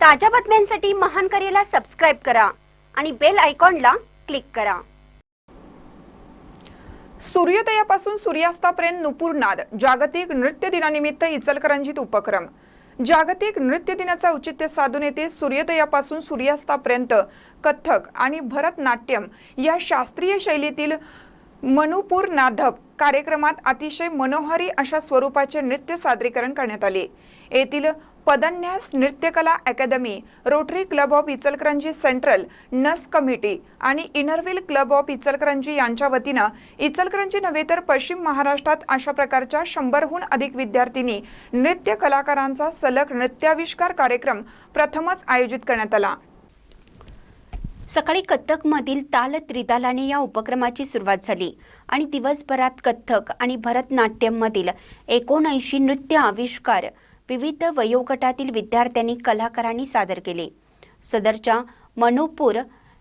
ताज्या बातम्यांसाठी महान करेला सबस्क्राईब करा आणि बेल आयकॉनला क्लिक करा. सूर्योदयापासून सूर्यास्तापर्यंत नुपूर नाद जागतिक नृत्य दिनानिमित्त इचलकरंजीत उपक्रम. जागतिक नृत्य दिनाचा औचित्य साधून येते सूर्योदयापासून सूर्यास्तापर्यंत कथ्थक आणि भरतनाट्यम या शास्त्रीय शैलीतील मनुपूर नाधप कार्यक्रमात अतिशय मनोहारी अशा स्वरूपाचे नृत्य सादरीकरण करण्यात आले. येथील पदन्यास नृत्यकला अकादमी Rotary Club of Ichalkaranji Central नस कमिटी आणि इनरव्हिल क्लब ऑफ इचलकरंजी यांच्या वतीनं इचलकरंजी नव्हे तर पश्चिम महाराष्ट्रात अशा प्रकारच्या शंभरहून अधिक विद्यार्थिनी नृत्य कलाकारांचा सलग नृत्याविष्कार कार्यक्रम प्रथमच आयोजित करण्यात आला. सकाळी कथ्थकमधील ताल त्रितालाने या उपक्रमाची सुरुवात झाली आणि दिवसभरात कथ्थक आणि भरतनाट्यममधील एकोणऐंशी नृत्य आविष्कार विविध वयोगटातील विद्यार्थ्यांनी कलाकारांनी सादर केले. सदरच्या मनुपूर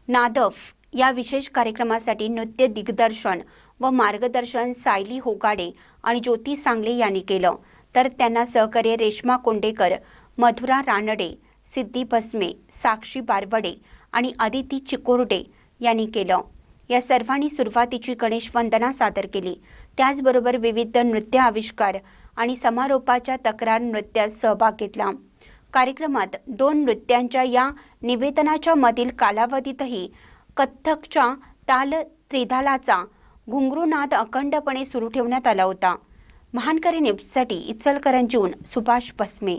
नादफ या विशेष कार्यक्रमासाठी नृत्य दिग्दर्शन व मार्गदर्शन सायली होगाडे आणि ज्योती सांगले यांनी केलं. तर त्यांना सहकार्य रेश्मा कोंडेकर मधुरा रानडे सिद्धी भस्मे साक्षी बारवडे आणि आदिती चिकोरडे यांनी केलं. या सर्वांनी सुरुवातीची गणेश वंदना सादर केली. त्याचबरोबर विविध नृत्य आविष्कार आणि समारोपाच्या तक्रार नृत्यात सहभाग घेतला. कार्यक्रमात दोन नृत्यांच्या या निवेदनाच्या मधील कालावधीतही कथ्थकच्या ताल त्रिधालाचा घुंगरूनाद अखंडपणे सुरू ठेवण्यात आला होता. महानकरी न्यूजसाठी इचलकरंजीहून सुभाष भस्मे.